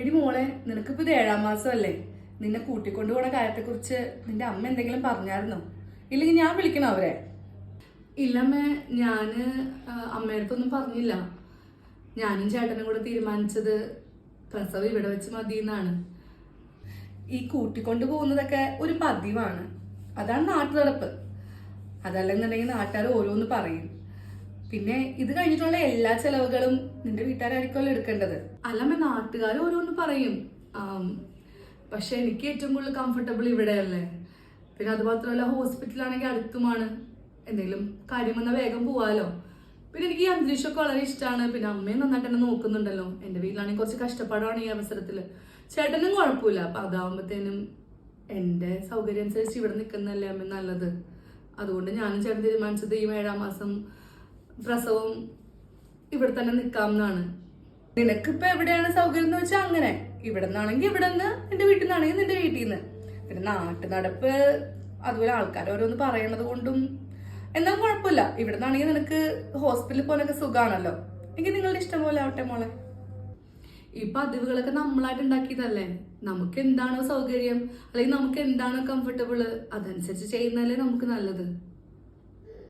എടി മോളെ നിനക്കിപ്പോ ഇത് ഏഴാം മാസമല്ലേ? നിന്നെ കൂട്ടിക്കൊണ്ടു പോണ കാര്യത്തെക്കുറിച്ച് നിന്റെ അമ്മ എന്തെങ്കിലും പറഞ്ഞായിരുന്നോ? ഇല്ലെങ്കിൽ ഞാൻ വിളിക്കണോ അവരെ? ഇല്ലമ്മേ ഞാൻ ആ, അമ്മയടുത്തൊന്നും പറഞ്ഞില്ല. ഞാനും ചേട്ടനും കൂടെ തീരുമാനിച്ചത് പ്രസവം ഇവിടെ വെച്ച് മതി എന്നാണ് ഈ കൂട്ടിക്കൊണ്ടു പോകുന്നതൊക്കെ ഒരു പതിവാണ്. അതാണ് നാട്ടു നടപ്പ് അതല്ലെന്നുണ്ടെങ്കിൽ നാട്ടുകാർ ഓരോന്ന് പറയും. പിന്നെ ഇത് കഴിഞ്ഞിട്ടുള്ള എല്ലാ ചെലവുകളും നിന്റെ വീട്ടുകാരായിരിക്കുമല്ലോ എടുക്കേണ്ടത്. അല്ലമ്മ നാട്ടുകാർ ഓരോന്ന് പറയും. പക്ഷെ എനിക്ക് ഏറ്റവും കൂടുതൽ കംഫർട്ടബിൾ ഇവിടെയല്ലേ? പിന്നെ അതുമാത്രമല്ല ഹോസ്പിറ്റലാണെങ്കിൽ അടുത്തുമാണ്. എന്തെങ്കിലും കാര്യം വന്നാൽ വേഗം പോവാലോ. പിന്നെ എനിക്ക് ഈ അന്തരീക്ഷമൊക്കെ വളരെ ഇഷ്ടമാണ്. പിന്നെ അമ്മയും നന്നായിട്ട് എന്നെ നോക്കുന്നുണ്ടല്ലോ. എന്റെ വീട്ടിലാണെങ്കിൽ കുറച്ച് കഷ്ടപ്പാടാണ് ഈ അവസരത്തിൽ ചേട്ടനും കുഴപ്പമില്ല. അപ്പൊ അതാവുമ്പോഴത്തേനും എന്റെ സൗകര്യം അനുസരിച്ച് ഇവിടെ നിൽക്കുന്നതല്ലേ അമ്മ നല്ലത്. അതുകൊണ്ട് ഞാനും ചേട്ടൻ തീരുമാനിച്ചത് ഈ ഏഴാം മാസം പ്രസവം ഇവിടെ തന്നെ നിൽക്കാം എന്നാണ് നിനക്കിപ്പോ എവിടെയാണ് സൗകര്യം എന്ന് വെച്ചാൽ അങ്ങനെ. ഇവിടെ നിന്നാണെങ്കിൽ ഇവിടെ നിന്ന് നിന്റെ വീട്ടിൽ നിന്നാണെങ്കിൽ നിന്റെ വീട്ടിൽ നിന്ന് പിന്നെ നാട്ടു നടപ്പ് അതുപോലെ ആൾക്കാർ ഓരോന്ന് പറയണത് കൊണ്ടും എന്നാലും കുഴപ്പമില്ല. ഇവിടെ നിന്നാണെങ്കിൽ നിനക്ക് ഹോസ്പിറ്റലിൽ പോകാനൊക്കെ സുഖമാണല്ലോ എനിക്ക് നിങ്ങളുടെ ഇഷ്ടം പോലെ ആവട്ടെ മോളെ. ഈ അതിവുകളൊക്കെ നമ്മളായിട്ട് ഉണ്ടാക്കിയതല്ലേ? നമുക്ക് എന്താണോ സൗകര്യം? അല്ലെങ്കിൽ നമുക്ക് എന്താണോ കംഫർട്ടബിൾ അതനുസരിച്ച് ചെയ്യുന്നതല്ലേ നമുക്ക് നല്ലത്.